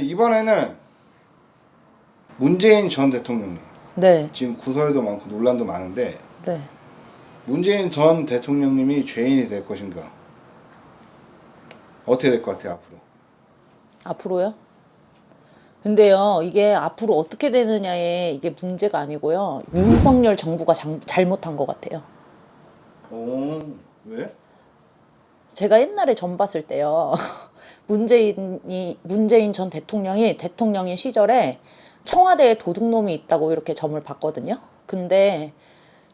이번에는 문재인 전 대통령님 네, 지금 구설도 많고 논란도 많은데 네. 문재인 전 대통령님이 죄인이 될 것인가? 어떻게 될 것 같아요 앞으로? 앞으로요? 근데요, 이게 앞으로 어떻게 되느냐에 이게 문제가 아니고요. 윤석열 정부가 장- 잘못한 것 같아요. 오 왜? 제가 옛날에 점 봤을 때요. 문재인이 문재인 전 대통령이 대통령인 시절에 청와대에 도둑놈이 있다고 이렇게 점을 봤거든요. 근데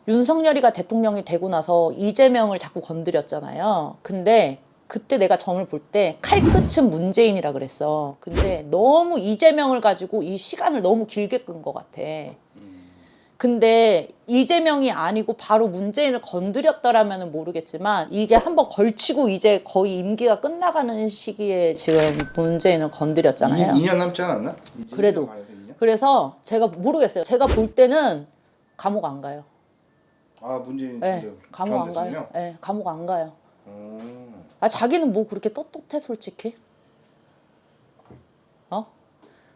윤석열이가 대통령이 되고 나서 이재명을 자꾸 건드렸잖아요. 근데 그때 내가 점을 볼 때 칼끝은 문재인이라 그랬어. 근데 너무 이재명을 가지고 이 시간을 너무 길게 끈 것 같아. 근데 이재명이 아니고 바로 문재인을 건드렸더라면 모르겠지만 이게 한번 걸치고 이제 거의 임기가 끝나가는 시기에 지금 문재인을 건드렸잖아요. 2, 년 남지 않았나? 그래도. 관해서 2년? 그래서 제가 모르겠어요. 제가 볼 때는 감옥 안 가요. 아 문재인 네, 전 감옥 안? 가요. 네, 감옥 안 가요. 오. 아 자기는 뭐 그렇게 떳떳해 솔직히? 어?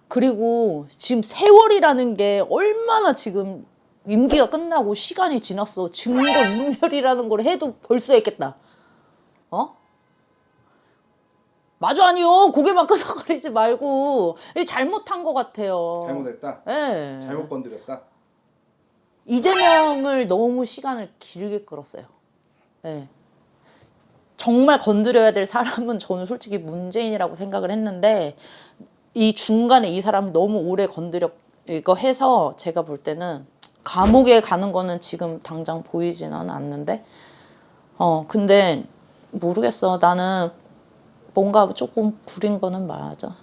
그리고 지금 세월이라는 게 얼마나 지금 임기가 끝나고 시간이 지났어. 증거 인멸이라는 걸 해도 벌써 했겠다. 어? 맞아 아니요. 고개만 끄덕거리지 말고 잘못한 것 같아요. 잘못했다. 예. 잘못 건드렸다. 이재명을 너무 시간을 길게 끌었어요. 예. 정말 건드려야 될 사람은 저는 솔직히 문재인이라고 생각을 했는데 이 중간에 이 사람 너무 오래 건드려 이거 해서 제가 볼 때는 감옥에 가는 거는 지금 당장 보이지는 않는데? 어 근데 모르겠어. 나는 뭔가 조금 구린 거는 맞아